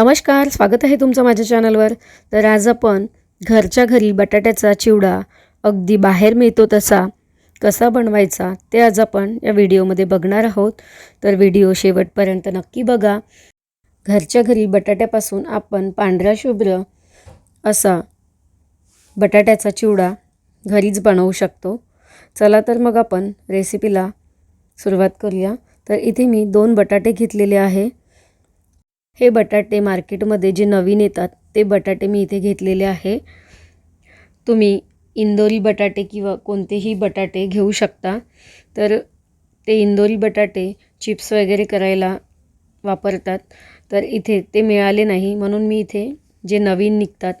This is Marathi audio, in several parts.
नमस्कार स्वागत आहे तुमचं माझ्या चॅनलवर. तर आज आपण घरच्या घरी बटाट्याचा चिवडा अगदी बाहेर मिळतो तसा कसा बनवायचा ते आज आपण या व्हिडिओमध्ये बघणार आहोत. तर व्हिडिओ शेवटपर्यंत नक्की बघा. घरच्या घरी बटाट्यापासून आपण पांढरा शुभ्र असा बटाट्याचा चिवडा घरीच बनवू शकतो. चला तर मग आपण रेसिपीला सुरुवात करूया. तर इथे मी दोन बटाटे घेतलेले आहे. हे बटाटे मार्केटमध्ये जे नवीन येतात ते बटाटे मी इथे घेतलेले आहे. तुम्ही इंदोरी बटाटे किंवा कोणतेही बटाटे घेऊ शकता. तर ते इंदोरी बटाटे चिप्स वगैरे करायला वापरतात. तर इथे ते मिळाले नाही म्हणून मी इथे जे नवीन निघतात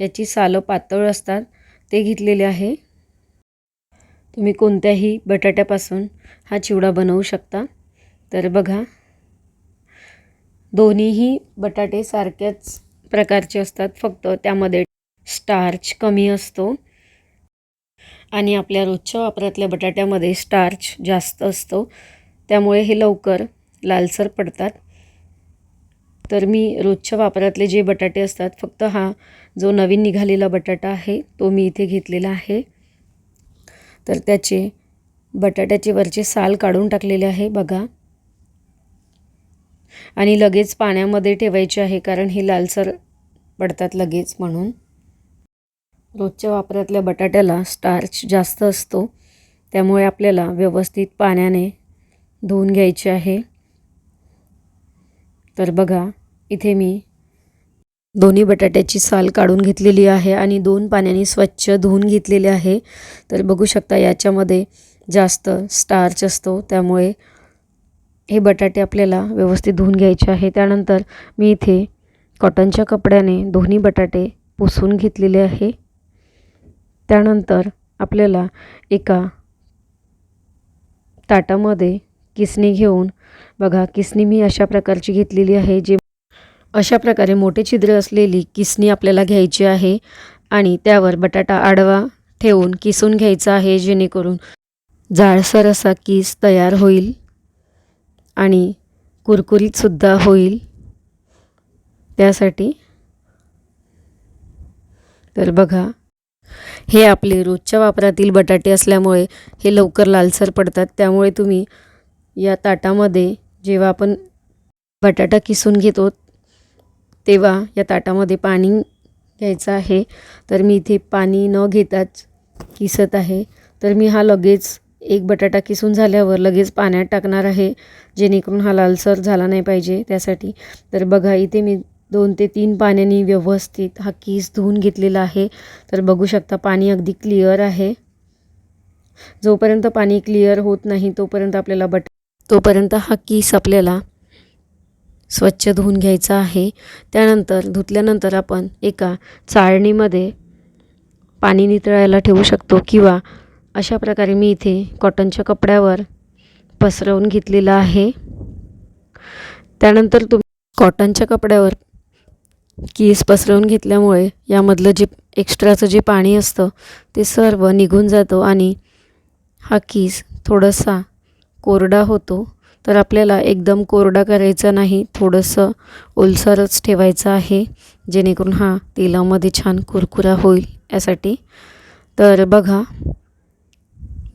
याची सालं पातळ असतात ते घेतलेले आहे. तुम्ही कोणत्याही बटाट्यापासून हा चिवडा बनवू शकता. तर बघा दोन्हीही बटाटे सारख्याच प्रकारचे असतात. फक्त त्यामध्ये स्टार्च कमी असतो. आणि आपल्या रोजच्या वापरातल्या बटाट्यामध्ये स्टार्च जास्त असतो. त्यामुळे हे लवकर लालसर पडतात. तर मी रोजच्या वापरातले जे बटाटे असतात फक्त हा जो नवीन निघालेला बटाटा आहे तो मी इथे घेतलेला आहे. तर त्याचे बटाट्याचे वरचे साल काढून टाकलेले आहे. बघा. आणि लगेच पाण्यामध्ये ठेवायचे आहे कारण हे लालसर पडतात लगेच म्हणून. रोजच्या वापरातल्या बटाट्याला स्टार्च जास्त असतो. त्यामुळे आपल्याला व्यवस्थित पाण्याने धुवून घ्यायचे आहे. तर बघा इथे मी दोन्ही बटाट्याची साल काढून घेतलेली आहे आणि दोन पाण्याने स्वच्छ धुवून घेतलेले आहे. तर बघू शकता याच्यामध्ये जास्त स्टार्च असतो त्यामुळे हे बटाटे आपल्याला व्यवस्थित धुवून घ्यायचे आहे. त्यानंतर मी इथे कॉटनच्या कपड्याने दोन्ही बटाटे पुसून घेतलेले आहे. त्यानंतर आपल्याला एका ताटामध्ये किसणी घेऊन बघा किसणी मी अशा प्रकारची घेतलेली आहे जे अशा प्रकारे मोठे छिद्र असलेली किसणी आपल्याला घ्यायची आहे आणि त्यावर बटाटा आडवा ठेवून किसून घ्यायचा आहे जेणेकरून जाळसर असा किस तयार होईल. आणि कुरकुरीतसुद्धा होईल. त्यासाठी तर बघा हे आपले रोजच्या वापरातील बटाटे असल्यामुळे हे लवकर लालसर पडतात. त्यामुळे तुम्ही या ताटामध्ये जेव्हा आपण बटाटा किसून घेतो तेव्हा या ताटामध्ये पाणी घ्यायचं आहे. तर मी इथे पाणी न घेताच किसत आहे. तर मी हा लगेच एक बटाटा किसून झाल्यावर लगेच पाण्यात टाकणार आहे जेणेकरून हा लालसर झाला नाही पाहिजे त्यासाठी. तर बघा इथे मी दोन ते तीन पाण्याने व्यवस्थित हा किस धुवून घेतलेला आहे. तर बघू शकता पाणी अगदी क्लिअर आहे. जोपर्यंत पाणी क्लिअर होत नाही तोपर्यंत आपल्याला बट तोपर्यंत हा किस आपल्याला स्वच्छ धुवून घ्यायचा आहे. त्यानंतर धुतल्यानंतर आपण एका चाळणीमध्ये पाणी नितळायला ठेवू शकतो किंवा अशा प्रकारे मी इथे कॉटनच्या कपड्यावर पसरवून घेतलेलं आहे. त्यानंतर तुम्ही कॉटनच्या कपड्यावर केस पसरवून घेतल्यामुळे यामधलं जे एक्स्ट्राचं जे पाणी असतं ते सर्व निघून जातं आणि हा केस थोडासा कोरडा होतो. तर आपल्याला एकदम कोरडा करायचा नाही थोडंसं ओलसरच ठेवायचं आहे जेणेकरून हा तेलामध्ये छान कुरकुरा होईल यासाठी. तर बघा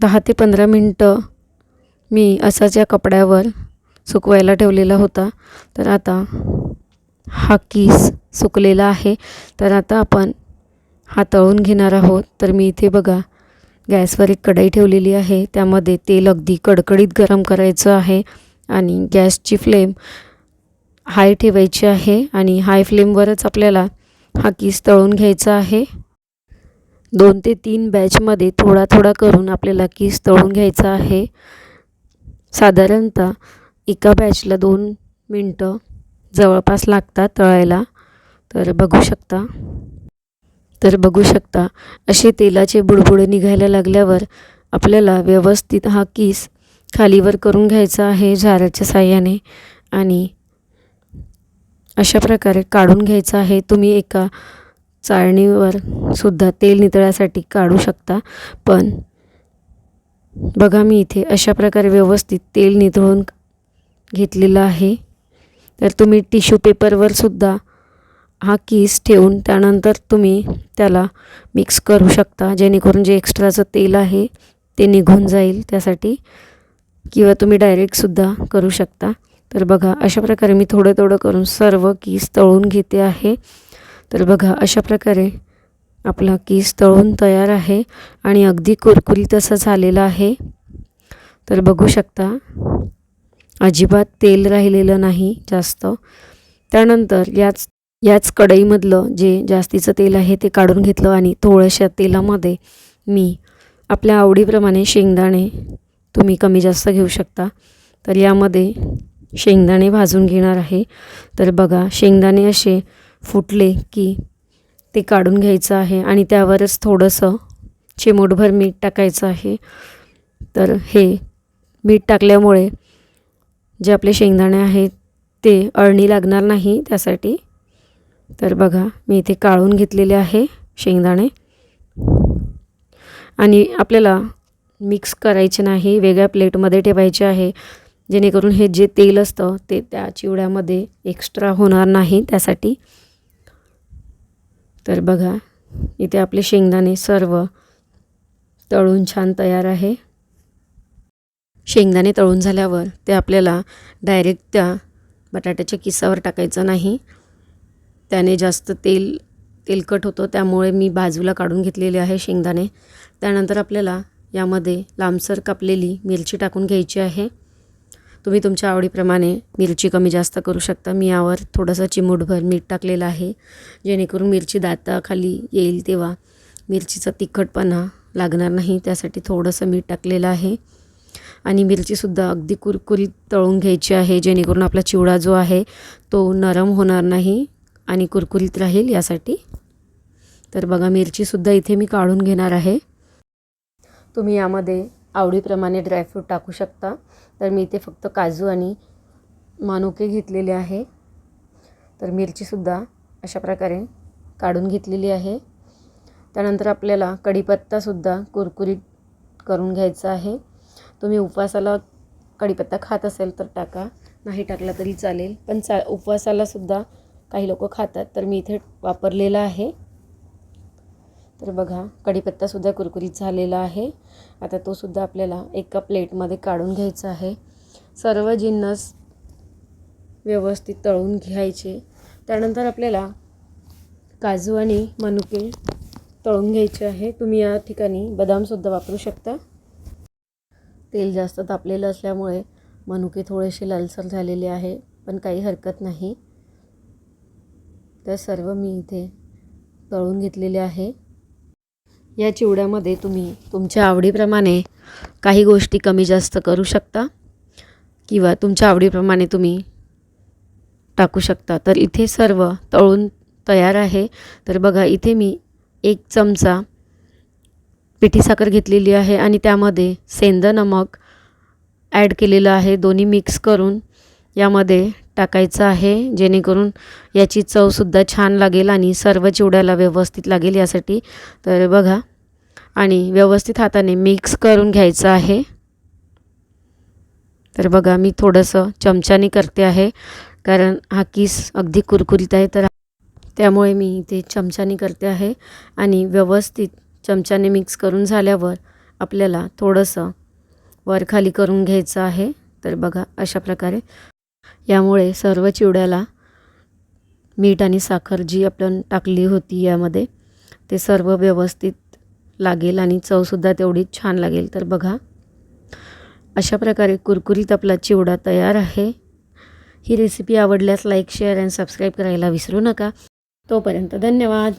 दहा ते पंधरा मिनटं मी असाच या कपड्यावर सुकवायला ठेवलेला होता. तर आता हा किस सुकलेला आहे. तर आता आपण हा तळून घेणार आहोत. तर मी इथे बघा गॅसवर एक कढई ठेवलेली आहे. त्यामध्ये तेल अगदी कडकडीत गरम करायचं आहे आणि गॅसची फ्लेम हाय ठेवायची आहे आणि हाय फ्लेमवरच आपल्याला हा किस तळून घ्यायचा आहे. दोन ते तीन बॅचमध्ये थोडा थोडा करून आपल्याला केस तळून घ्यायचा आहे. साधारणतः एका बॅचला दोन मिनटं जवळपास लागतात तळायला. तर बघू शकता. तर बघू शकता असे तेलाचे बुडबुडे निघायला लागल्यावर आपल्याला व्यवस्थित हा किस खालीवर करून घ्यायचा आहे झाराच्या साह्याने आणि अशा प्रकारे काढून घ्यायचा आहे. तुम्ही एका चाळणीवर सुद्धा तेल नितळ्यासाठी काढू शकता. पण बघा मी इथे अशा प्रकारे व्यवस्थित तेल नितळून घेतलेलं आहे. तर तुम्ही टिश्यू पेपरवर सुद्धा हा कीस ठेवून त्यानंतर तुम्ही त्याला मिक्स करू शकता. जेणेकरून जे एक्स्ट्राचं तेल आहे ते निघून जाईल त्यासाठी किंवा तुम्ही डायरेक्टसुद्धा करू शकता. तर बघा अशा प्रकारे मी थोडं थोडं करून सर्व कीस तळून घेते आहे. तर बघा अशा प्रकारे आपला केस तळून तयार आहे आणि अगदी कुरकुरीत असा झालेलं आहे. तर बघू शकता अजिबात तेल राहिलेलं नाही जास्त. त्यानंतर याच याच कढईमधलं जे जास्तीचं तेल आहे ते काढून घेतलं आणि थोड्याशा तेलामध्ये मी आपल्या आवडीप्रमाणे शेंगदाणे तुम्ही कमी जास्त घेऊ शकता. तर यामध्ये शेंगदाणे भाजून घेणार आहे. तर बघा शेंगदाणे असे फुटले की ते काढून घ्यायचं आहे आणि त्यावरच थोडंसं चिमूटभर मीठ टाकायचं आहे. तर हे मीठ टाकल्यामुळे जे आपले शेंगदाणे आहेत ते अळणी लागणार नाही त्यासाठी. तर बघा मी इथे काढून घेतलेले आहे शेंगदाणे. आणि आपल्याला मिक्स करायचे नाही वेगळ्या प्लेटमध्ये ठेवायचे आहे जेणेकरून हे जे तेल असतं ते त्या चिवड्यामध्ये एक्स्ट्रा होणार नाही त्यासाठी. तर बघा इथे आपले शेंगदाणे सर्व तळून छान तयार आहे. शेंगदाणे तळून झाल्यावर ते आपल्याला डायरेक्ट त्या बटाट्याच्या किसावर टाकायचं नाही. त्याने जास्त तेल तेलकट होतं त्यामुळे मी बाजूला काढून घेतलेले आहे शेंगदाणे. त्यानंतर आपल्याला यामध्ये लांबसर कापलेली मिरची टाकून घ्यायची आहे. तुम्ही तुमच्या आवडीप्रमाणे मिरची कमी जास्त करू शकता. मी यावर थोडंसं चिमूटभर मीठ टाकलेलं आहे. जेणेकरून मिरची दाताखाली येईल तेव्हा मिरचीचा तिखटपणा लागणार नाही. त्यासाठी थोडंसं मीठ टाकलेलं आहे. आणि मिरचीसुद्धा अगदी कुरकुरीत तळून घ्यायची आहे. जेणेकरून आपला चिवडा जो आहे तो नरम होणार नाही आणि कुरकुरीत राहील यासाठी. तर बघा मिरचीसुद्धा इथे मी काढून घेणार आहे. तुम्ही यामध्ये आवडीप्रमाणे ड्रायफ्रूट टाकू शकता. तर मी इथे फक्त काजू आणि मानुके घेतलेले आहे. तर मिरचीसुद्धा अशा प्रकारे काढून घेतलेली आहे. त्यानंतर आपल्याला कढीपत्तासुद्धा कुरकुरीत करून घ्यायचा आहे. तुम्ही उपवासाला कढीपत्ता खात असेल तर टाका. नाही टाकला तरी चालेल. पण चा उपवासालासुद्धा काही लोक खातात. तर मी इथे वापरलेला आहे. तर बघा कढीपत्तासुद्धा कुरकुरीत झालेला आहे. आता तोसुद्धा आपल्याला एका प्लेटमध्ये काढून घ्यायचा आहे. सर्व जिन्नस व्यवस्थित तळून घ्यायचे. त्यानंतर आपल्याला काजू आणि मनुके तळून घ्यायचे आहे. तुम्ही या ठिकाणी बदामसुद्धा वापरू शकता. तेल जास्त तापलेलं असल्यामुळे मनुके थोडेसे लालसर झालेले आहे पण काही हरकत नाही. तर सर्व मी इथे तळून घेतलेले आहे. या चिवड्यामध्ये तुम्ही तुमच्या आवडीप्रमाणे काही गोष्टी कमी जास्त करू शकता किंवा तुमच्या आवडीप्रमाणे तुम्ही टाकू शकता. तर इथे सर्व तळून तयार आहे. तर बघा इथे मी एक चमचा पिठी साखर घेतलेली आहे आणि त्यामध्ये सेंद नमक ॲड केलेलं आहे. दोन्ही मिक्स करून यामध्ये टाकायचं आहे. जेणेकरून याची चवसुद्धा छान लागेल आणि सर्व चिवड्याला व्यवस्थित लागेल यासाठी. तर बघा आणि व्यवस्थित हाताने मिक्स करून घ्यायचं आहे. तर बघा मी थोडंसं चमच्याने करते आहे कारण हा किस अगदी कुरकुरीत आहे. तर त्यामुळे मी इथे चमच्याने करते आहे आणि व्यवस्थित चमच्याने मिक्स करून झाल्यावर आपल्याला थोडंसं वरखाली करून घ्यायचं आहे. तर बघा अशा प्रकारे यामुळे सर्व चिवड्याला मीठ आणि साखर जी आपण टाकली होती यामध्ये ते सर्व व्यवस्थित लागेल आणि चवसुद्धा तेवढीच छान लागेल. तर बघा अशा प्रकारे कुरकुरीत आपला चिवडा तयार आहे. ही रेसिपी आवडल्यास लाईक शेअर अँड सबस्क्राईब करायला विसरू नका. तोपर्यंत धन्यवाद.